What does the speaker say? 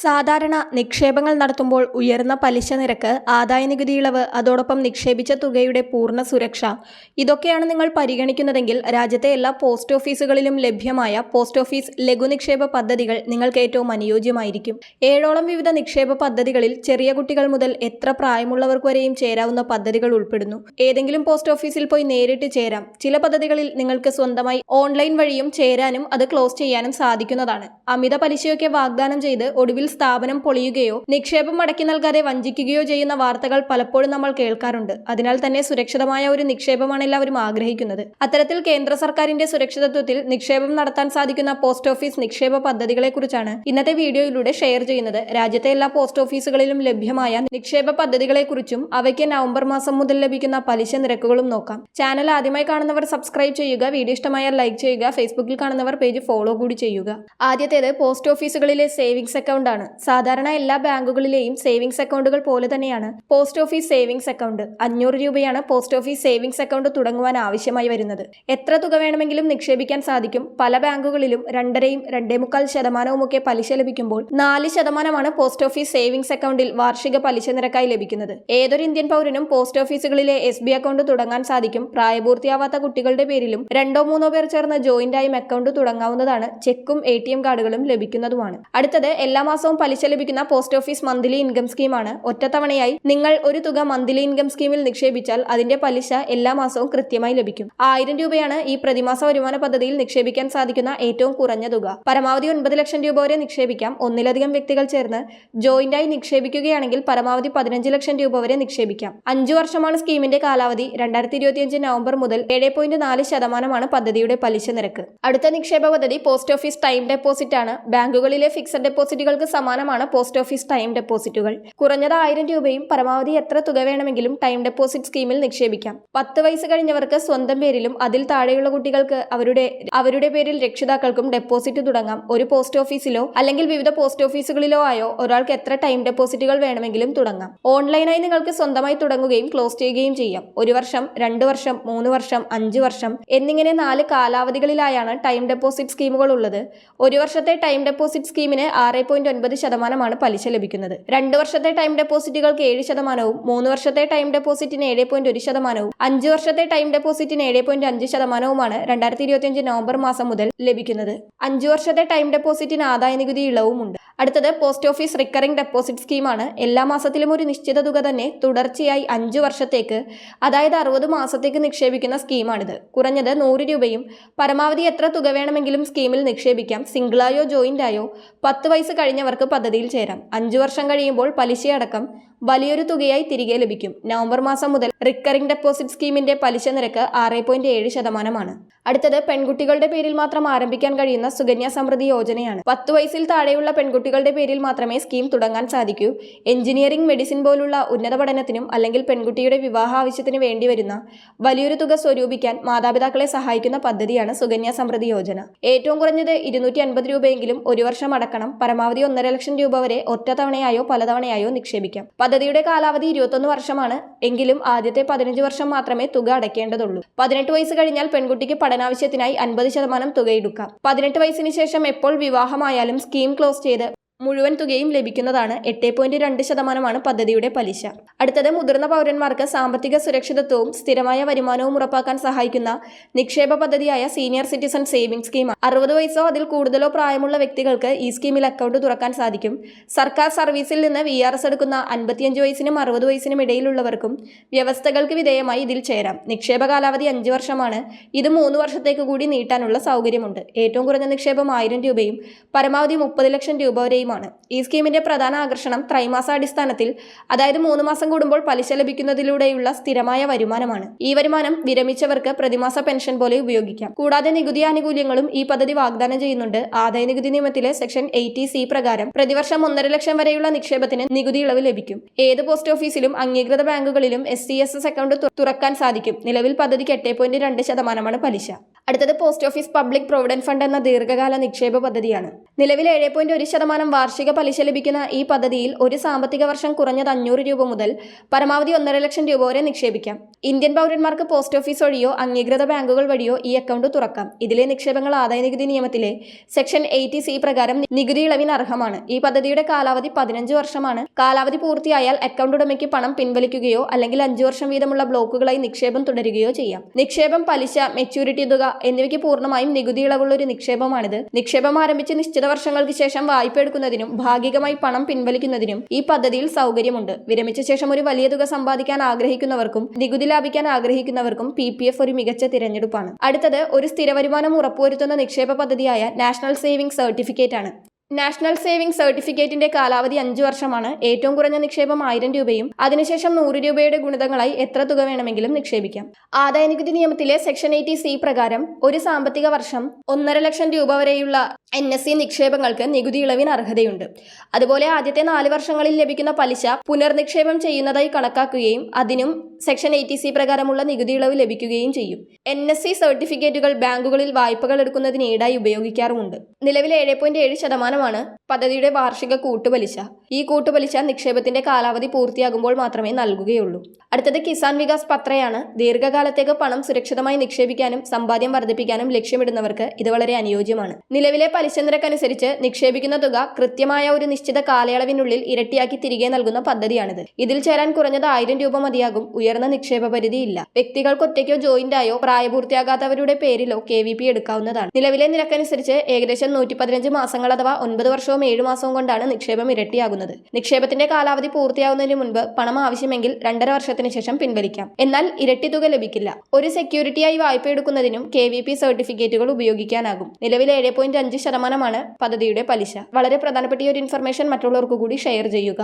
സാധാരണ നിക്ഷേപങ്ങൾ നടത്തുമ്പോൾ ഉയർന്ന പലിശ നിരക്ക് ആദായ നികുതി ഇളവ് അതോടൊപ്പം നിക്ഷേപിച്ച തുകയുടെ പൂർണ സുരക്ഷ. ഇതൊക്കെയാണ് നിങ്ങൾ പരിഗണിക്കുന്നതെങ്കിൽ രാജ്യത്തെ എല്ലാ പോസ്റ്റ് ഓഫീസുകളിലും ലഭ്യമായ പോസ്റ്റ് ഓഫീസ് ലഘുനിക്ഷേപ പദ്ധതികൾ നിങ്ങൾക്ക് ഏറ്റവും അനുയോജ്യമായിരിക്കും. ഏഴോളം വിവിധ നിക്ഷേപ പദ്ധതികളിൽ ചെറിയ കുട്ടികൾ മുതൽ എത്ര പ്രായമുള്ളവർക്ക് വരെയും ചേരാവുന്ന പദ്ധതികൾ ഉൾപ്പെടുന്നു. ഏതെങ്കിലും പോസ്റ്റ് ഓഫീസിൽ പോയി നേരിട്ട് ചേരാം. ചില പദ്ധതികളിൽ നിങ്ങൾക്ക് സ്വന്തമായി ഓൺലൈൻ വഴിയും ചേരാനും അത് ക്ലോസ് ചെയ്യാനും സാധിക്കുന്നതാണ്. അമിത പലിശയൊക്കെ വാഗ്ദാനം ചെയ്ത് ഒടുവിൽ സ്ഥാപനം പൊളിയുകയോ നിക്ഷേപം മടക്കി നൽകാതെ വഞ്ചിക്കുകയോ ചെയ്യുന്ന വാർത്തകൾ പലപ്പോഴും നമ്മൾ കേൾക്കാറുണ്ട്. അതിനാൽ തന്നെ സുരക്ഷിതമായ ഒരു നിക്ഷേപമാണ് എല്ലാവരും ആഗ്രഹിക്കുന്നത്. അത്തരത്തിൽ കേന്ദ്ര സർക്കാരിന്റെ സുരക്ഷിതത്വത്തിൽ നിക്ഷേപം നടത്താൻ സാധിക്കുന്ന പോസ്റ്റ് ഓഫീസ് നിക്ഷേപ പദ്ധതികളെക്കുറിച്ചാണ് ഇന്നത്തെ വീഡിയോയിലൂടെ ഷെയർ ചെയ്യുന്നത്. രാജ്യത്തെ എല്ലാ പോസ്റ്റ് ഓഫീസുകളിലും ലഭ്യമായ നിക്ഷേപ പദ്ധതികളെക്കുറിച്ചും അവയ്ക്ക് നവംബർ മാസം മുതൽ ലഭിക്കുന്ന പലിശ നിരക്കുകളും നോക്കാം. ചാനൽ ആദ്യമായി കാണുന്നവർ സബ്സ്ക്രൈബ് ചെയ്യുക വീഡിയോ ഇഷ്ടമായാൽ ലൈക്ക് ചെയ്യുക ഫേസ്ബുക്കിൽ കാണുന്നവർ പേജ് ഫോളോ കൂടി ചെയ്യുക. ആദ്യത്തേത് പോസ്റ്റ് ഓഫീസുകളിലെ സേവിങ്സ് അക്കൗണ്ട് ആണ്. സാധാരണ എല്ലാ ബാങ്കുകളിലെയും സേവിങ്സ് അക്കൗണ്ടുകൾ പോലെ തന്നെയാണ്. Post office savings account. അഞ്ഞൂറ് രൂപയാണ് പോസ്റ്റ് ഓഫീസ് സേവിങ്സ് അക്കൗണ്ട് തുടങ്ങുവാൻ ആവശ്യമായി വരുന്നത്. എത്ര തുക വേണമെങ്കിലും നിക്ഷേപിക്കാൻ സാധിക്കും. പല ബാങ്കുകളിലും രണ്ടരയും രണ്ടേ മുക്കാൽ ശതമാനവുമൊക്കെ പലിശ ലഭിക്കുമ്പോൾ നാല് ശതമാനമാണ് പോസ്റ്റ് ഓഫീസ് സേവിങ്സ് അക്കൗണ്ടിൽ വാർഷിക പലിശ നിരക്കായി ലഭിക്കുന്നത്. ഏതൊരു ഇന്ത്യൻ പൗരനും പോസ്റ്റ് ഓഫീസുകളിലെ എസ് ബി അക്കൗണ്ട് തുടങ്ങാൻ സാധിക്കും. പ്രായപൂർത്തിയാവാത്ത കുട്ടികളുടെ പേരിലും രണ്ടോ മൂന്നോ പേർ ചേർന്ന് ജോയിന്റായും അക്കൗണ്ട് തുടങ്ങാവുന്നതാണ് ചെക്കും എം കാർഡുകളും ലഭിക്കുന്നതുമാണ്. അടുത്തത് എല്ലാ മാസവും പലിശ ലഭിക്കുന്ന പോസ്റ്റ് ഓഫീസ് മന്ത്ലി ഇൻകം സ്കീമാണ്. ഒറ്റത്തവണയായി നിങ്ങൾ ഒരു തുക മന്ത്ലി ഇൻകം സ്കീമിൽ നിക്ഷേപിച്ചാൽ അതിന്റെ പലിശ എല്ലാ മാസവും കൃത്യമായി ലഭിക്കും. ആയിരം രൂപയാണ് ഈ പ്രതിമാസ വരുമാന പദ്ധതിയിൽ നിക്ഷേപിക്കാൻ സാധിക്കുന്ന ഏറ്റവും കുറഞ്ഞ തുക. പരമാവധി ഒൻപത് ലക്ഷം രൂപ വരെ നിക്ഷേപിക്കാം. ഒന്നിലധികം വ്യക്തികൾ ചേർന്ന് ജോയിന്റായി നിക്ഷേപിക്കുകയാണെങ്കിൽ പരമാവധി പതിനഞ്ച് ലക്ഷം രൂപ വരെ നിക്ഷേപിക്കാം. അഞ്ചു വർഷമാണ് സ്കീമിന്റെ കാലാവധി. രണ്ടായിരത്തി ഇരുപത്തിയഞ്ച് നവംബർ മുതൽ ഏഴ് പോയിന്റ് നാല് ശതമാനമാണ് പദ്ധതിയുടെ പലിശ നിരക്ക്. അടുത്ത നിക്ഷേപ പദ്ധതി പോസ്റ്റ് ഓഫീസ് ടൈം ഡെപ്പോസിറ്റ് ആണ് ബാങ്കുകളിലെ ഫിക്സഡ് ഡെപ്പോസിറ്റുകൾക്ക് സമാനമാണ് പോസ്റ്റ് ഓഫീസ് ടൈം ഡെപ്പോസിറ്റുകൾ. കുറഞ്ഞത് ആയിരം രൂപയും പരമാവധി എത്ര തുക വേണമെങ്കിലും ടൈം ഡെപ്പോസിറ്റ് സ്കീമിൽ നിക്ഷേപിക്കാം. പത്ത് വയസ്സ് കഴിഞ്ഞവർക്ക് സ്വന്തം പേരിലും അതിൽ താഴെയുള്ള കുട്ടികൾക്ക് അവരുടെ അവരുടെ പേരിൽ രക്ഷിതാക്കൾക്കും ഡെപ്പോസിറ്റ് തുടങ്ങാം. ഒരു പോസ്റ്റ് ഓഫീസിലോ അല്ലെങ്കിൽ വിവിധ പോസ്റ്റ് ഓഫീസുകളിലോ ആയോ ഒരാൾക്ക് എത്ര ടൈം ഡെപ്പോസിറ്റുകൾ വേണമെങ്കിലും തുടങ്ങാം. ഓൺലൈനായി നിങ്ങൾക്ക് സ്വന്തമായി തുടങ്ങുകയും ക്ലോസ് ചെയ്യുകയും ചെയ്യാം. ഒരു വർഷം രണ്ട് വർഷം മൂന്ന് വർഷം അഞ്ച് വർഷം എന്നിങ്ങനെ നാല് കാലാവധികളിലായാണ് ടൈം ഡെപ്പോസിറ്റ് സ്കീമുകൾ ഉള്ളത്. ഒരു വർഷത്തെ ടൈം ഡെപ്പോസിറ്റ് സ്കീമിന് ആറ് പോയിന്റ് ഒൻപത് ശതമാനമാണ് പലിശ ലഭിക്കുന്നത്. രണ്ട് വർഷത്തെ ടൈം ഡെപ്പോസിറ്റുകൾക്ക് ഏഴ് ശതമാനവും മൂന്ന് വർഷത്തെ ടൈം ഡെപ്പോസിറ്റിന് ഏഴ് പോയിന്റ് ഒരു ശതമാനവും അഞ്ച് വർഷത്തെ ടൈം ഡെപ്പോസിറ്റിന് ഏഴ് പോയിന്റ് അഞ്ച് ശതമാനവുമാണ് രണ്ടായിരത്തി ഇരുപത്തിയഞ്ച് നവംബർ മാസം മുതൽ ലഭിക്കുന്നത്. അഞ്ച് വർഷത്തെ ടൈം ഡെപ്പോസിറ്റിന് ആദായ നികുതി ഇളവുമുണ്ട്. അടുത്തത് പോസ്റ്റ് ഓഫീസ് റിക്കറിംഗ് ഡെപ്പോസിറ്റ് സ്കീമാണ്. എല്ലാ മാസത്തിലും ഒരു നിശ്ചിത തുക തന്നെ തുടർച്ചയായി അഞ്ച് വർഷത്തേക്ക് അതായത് അറുപത് മാസത്തേക്ക് നിക്ഷേപിക്കുന്ന സ്കീമാണിത്. കുറഞ്ഞത് നൂറ് രൂപയും പരമാവധി എത്ര തുക വേണമെങ്കിലും സ്കീമിൽ നിക്ഷേപിക്കാം. സിംഗിളായോ ജോയിന്റായോ പത്ത് വയസ്സ് കഴിഞ്ഞവർക്ക് പദ്ധതിയിൽ ചേരാം. അഞ്ചു വർഷം കഴിയുമ്പോൾ പലിശയടക്കം വലിയൊരു തുകയായി തിരികെ ലഭിക്കും. നവംബർ മാസം മുതൽ റിക്കറിംഗ് ഡെപ്പോസിറ്റ് സ്കീമിന്റെ പലിശ നിരക്ക് ആറ് പോയിന്റ് ഏഴ് ശതമാനമാണ്. അടുത്തത് പെൺകുട്ടികളുടെ പേരിൽ മാത്രം ആരംഭിക്കാൻ കഴിയുന്ന സുകന്യ സമൃദ്ധി യോജനയാണ്. പത്ത് വയസ്സിൽ താഴെയുള്ള പെൺകുട്ടികളുടെ പേരിൽ മാത്രമേ സ്കീം തുടങ്ങാൻ സാധിക്കൂ. എഞ്ചിനീയറിംഗ് മെഡിസിൻ പോലുള്ള ഉന്നത പഠനത്തിനും അല്ലെങ്കിൽ പെൺകുട്ടിയുടെ വിവാഹ ആവശ്യത്തിന് വേണ്ടി വരുന്ന വലിയൊരു തുക സ്വരൂപിക്കാൻ മാതാപിതാക്കളെ സഹായിക്കുന്ന പദ്ധതിയാണ് സുകന്യ സമൃദ്ധി യോജന. ഏറ്റവും കുറഞ്ഞത് ഇരുന്നൂറ്റി അൻപത് രൂപയെങ്കിലും ഒരു വർഷം അടക്കണം. പരമാവധി ഒന്നര ലക്ഷം രൂപ വരെ ഒറ്റ തവണയായോ പലതവണയായോ നിക്ഷേപിക്കാം. പദ്ധതിയുടെ കാലാവധി ഇരുപത്തൊന്ന് വർഷമാണ്. എങ്കിലും ആദ്യത്തെ പതിനഞ്ച് വർഷം മാത്രമേ തുക അടയ്ക്കേണ്ടതുള്ളൂ. പതിനെട്ട് വയസ്സ് കഴിഞ്ഞാൽ പെൺകുട്ടിക്ക് പഠനാവശ്യത്തിനായി അൻപത് ശതമാനം തുക എടുക്കാം പതിനെട്ട് വയസ്സിന് ശേഷം എപ്പോൾ വിവാഹമായാലും സ്കീം ക്ലോസ് ചെയ്ത് മുഴുവൻ തുകയും ലഭിക്കുന്നതാണ് എട്ട് പോയിന്റ് രണ്ട് ശതമാനമാണ് പദ്ധതിയുടെ പലിശ. അടുത്തത് മുതിർന്ന പൗരന്മാർക്ക് സാമ്പത്തിക സുരക്ഷിതത്വവും സ്ഥിരമായ വരുമാനവും ഉറപ്പാക്കാൻ സഹായിക്കുന്ന നിക്ഷേപ പദ്ധതിയായ സീനിയർ സിറ്റിസൺ സേവിംഗ് സ്കീം അറുപത് വയസ്സോ അതിൽ കൂടുതലോ പ്രായമുള്ള വ്യക്തികൾക്ക് ഈ സ്കീമിൽ അക്കൗണ്ട് തുറക്കാൻ സാധിക്കും. സർക്കാർ സർവീസിൽ നിന്ന് വി ആർ എസ് എടുക്കുന്ന അൻപത്തിയഞ്ച് വയസ്സിനും അറുപത് വയസ്സിനും ഇടയിലുള്ളവർക്കും വ്യവസ്ഥകൾക്ക് വിധേയമായി ഇതിൽ ചേരാം. നിക്ഷേപ കാലാവധി അഞ്ച് വർഷമാണ്. ഇത് മൂന്ന് വർഷത്തേക്ക് കൂടി നീട്ടാനുള്ള സൗകര്യമുണ്ട്. ഏറ്റവും കുറഞ്ഞ നിക്ഷേപം ആയിരം രൂപയും പരമാവധി മുപ്പത് ലക്ഷം രൂപ വരെയും സ്കീമാണ്. ഈ സ്കീമിന്റെ പ്രധാന ആകർഷണം ത്രൈമാസാടിസ്ഥാനത്തിൽ അതായത് മൂന്ന് മാസം കൂടുമ്പോൾ പലിശ ലഭിക്കുന്നതിലൂടെയുള്ള സ്ഥിരമായ വരുമാനമാണ്. ഈ വരുമാനം വിരമിച്ചവർക്ക് പ്രതിമാസ പെൻഷൻ പോലെ ഉപയോഗിക്കാം. കൂടാതെ നികുതി ആനുകൂല്യങ്ങളും ഈ പദ്ധതി വാഗ്ദാനം ചെയ്യുന്നുണ്ട്. ആദായ നികുതി നിയമത്തിലെ സെക്ഷൻ എയ്റ്റി സി പ്രകാരം പ്രതിവർഷം ഒന്നര ലക്ഷം വരെയുള്ള നിക്ഷേപത്തിന് നികുതി ഇളവ് ലഭിക്കും. ഏത് പോസ്റ്റ് ഓഫീസിലും അംഗീകൃത ബാങ്കുകളിലും S C S S account തുറക്കാൻ സാധിക്കും. നിലവിൽ പദ്ധതിക്ക് എട്ട് പോയിന്റ് രണ്ട് ശതമാനമാണ് പലിശ. അടുത്തത് post office public provident fund എന്ന ദീർഘകാല നിക്ഷേപ പദ്ധതിയാണ്. നിലവിൽ ഏഴ് പോയിന്റ് ഒരു ശതമാനം വാർഷിക പലിശ ലഭിക്കുന്ന ഈ പദ്ധതിയിൽ ഒരു സാമ്പത്തിക വർഷം കുറഞ്ഞത് അഞ്ഞൂറ് രൂപ മുതൽ പരമാവധി ഒന്നര ലക്ഷം രൂപ വരെ നിക്ഷേപിക്കാം. ഇന്ത്യൻ പൗരന്മാർക്ക് പോസ്റ്റ് ഓഫീസ് വഴിയോ അംഗീകൃത ബാങ്കുകൾ വഴിയോ ഈ അക്കൗണ്ട് തുറക്കാം. ഇതിലെ നിക്ഷേപങ്ങൾ ആദായനികുതി നിയമത്തിലെ സെക്ഷൻ എയ്റ്റി സി പ്രകാരം നികുതി ഇളവിന് അർഹമാണ്. ഈ പദ്ധതിയുടെ കാലാവധി പതിനഞ്ച് വർഷമാണ്. കാലാവധി പൂർത്തിയായാൽ അക്കൗണ്ട് ഉടമയ്ക്ക് പണം പിൻവലിക്കുകയോ അല്ലെങ്കിൽ അഞ്ചു വർഷം വീതമുള്ള ബ്ലോക്കുകളായി നിക്ഷേപം തുടരുകയോ ചെയ്യാം. നിക്ഷേപം പലിശ മെച്യൂരിറ്റി തുക എന്നിവയ്ക്ക് പൂർണമായും നികുതി ഇളവുള്ള ഒരു നിക്ഷേപമാണിത്. നിക്ഷേപം ആരംഭിച്ച് നിശ്ചിത വർഷങ്ങൾക്ക് ശേഷം വായ്പ എടുക്കുന്നതിനും ഭാഗികമായി പണം പിൻവലിക്കുന്നതിനും ഈ പദ്ധതിയിൽ സൗകര്യമുണ്ട്. വിരമിച്ച ശേഷം ഒരു വലിയ തുക സമ്പാദിക്കാൻ ആഗ്രഹിക്കുന്നവർക്കും നികുതി ലാഭിക്കാൻ ആഗ്രഹിക്കുന്നവർക്കും പി പി എഫ് ഒരു മികച്ച തിരഞ്ഞെടുപ്പാണ്. അടുത്തത് ഒരു സ്ഥിര വരുമാനം ഉറപ്പുവരുത്തുന്ന നിക്ഷേപ പദ്ധതിയായ നാഷണൽ സേവിംഗ് സർട്ടിഫിക്കറ്റ് ആണ് നാഷണൽ സേവിംഗ് സർട്ടിഫിക്കറ്റിന്റെ കാലാവധി അഞ്ചു വർഷമാണ്. ഏറ്റവും കുറഞ്ഞ നിക്ഷേപം ആയിരം രൂപയും അതിനുശേഷം നൂറ് രൂപയുടെ ഗുണിതങ്ങളായി എത്ര തുക വേണമെങ്കിലും നിക്ഷേപിക്കാം. ആദായനികുതി നിയമത്തിലെ സെക്ഷൻ എയ്റ്റി സി പ്രകാരം ഒരു സാമ്പത്തിക വർഷം ഒന്നര ലക്ഷം രൂപ വരെയുള്ള എൻ എസ് സി നിക്ഷേപങ്ങൾക്ക് നികുതി ഇളവിന് അർഹതയുണ്ട്. അതുപോലെ ആദ്യത്തെ നാല് വർഷങ്ങളിൽ ലഭിക്കുന്ന പലിശ പുനർനിക്ഷേപം ചെയ്യുന്നതായി കണക്കാക്കുകയും അതിനും സെക്ഷൻ എയ്റ്റി സി പ്രകാരമുള്ള നികുതി ഇളവ് ലഭിക്കുകയും ചെയ്യും. എൻ എസ് സി സർട്ടിഫിക്കറ്റുകൾ ബാങ്കുകളിൽ വായ്പകൾ എടുക്കുന്നതിന് ഈടായി ഉപയോഗിക്കാറുമുണ്ട്. നിലവിൽ ഏഴ് പോയിന്റ് ഏഴ് ശതമാനമാണ് പദ്ധതിയുടെ വാർഷിക കൂട്ടുപലിശ. ഈ കൂട്ടുപലിശ നിക്ഷേപത്തിന്റെ കാലാവധി പൂർത്തിയാകുമ്പോൾ മാത്രമേ നൽകുകയുള്ളൂ. അടുത്തത് കിസാൻ വികാസ് പത്രയാണ്. ദീർഘകാലത്തേക്ക് പണം സുരക്ഷിതമായി നിക്ഷേപിക്കാനും സമ്പാദ്യം വർദ്ധിപ്പിക്കാനും ലക്ഷ്യമിടുന്നവർക്ക് ഇത് വളരെ അനുയോജ്യമാണ്. നിലവിലെ പലിശ നിരക്കനുസരിച്ച് നിക്ഷേപിക്കുന്ന തുക കൃത്യമായ ഒരു നിശ്ചിത കാലയളവിനുള്ളിൽ ഇരട്ടിയാക്കി തിരികെ നൽകുന്ന പദ്ധതിയാണിത്. ഇതിൽ ചേരാൻ കുറഞ്ഞത് ആയിരം രൂപ മതിയാകും. ഉയർന്ന നിക്ഷേപ പരിധിയില്ല. വ്യക്തികൾക്ക് ഒറ്റയ്ക്കോ ജോയിന്റായോ പ്രായപൂർത്തിയാകാത്തവരുടെ പേരിലോ കെ വി പി എടുക്കാവുന്നതാണ്. നിലവിലെ നിരക്കനുസരിച്ച് ഏകദേശം നൂറ്റി പതിനഞ്ച് മാസങ്ങൾ അഥവാ ഒൻപത് വർഷവും ഏഴ് മാസവും കൊണ്ടാണ് നിക്ഷേപം ഇരട്ടിയാകുന്നത്. നിക്ഷേപത്തിന്റെ കാലാവധി പൂർത്തിയാകുന്നതിന് മുൻപ് പണം ആവശ്യമെങ്കിൽ രണ്ടര വർഷത്തിന് ശേഷം പിൻവലിക്കാം. എന്നാൽ ഇരട്ടി തുക ലഭിക്കില്ല. ഒരു സെക്യൂരിറ്റിയായി വായ്പ എടുക്കുന്നതിനും കെ വി പി സർട്ടിഫിക്കറ്റുകൾ ഉപയോഗിക്കാനാകും. നിലവിൽ ഏഴ് പോയിന്റ് അഞ്ച് ശതമാനമാണ് പദ്ധതിയുടെ പലിശ. വളരെ പ്രധാനപ്പെട്ട ഒരു ഇൻഫർമേഷൻ മറ്റുള്ളവർക്ക് കൂടി ഷെയർ ചെയ്യുക.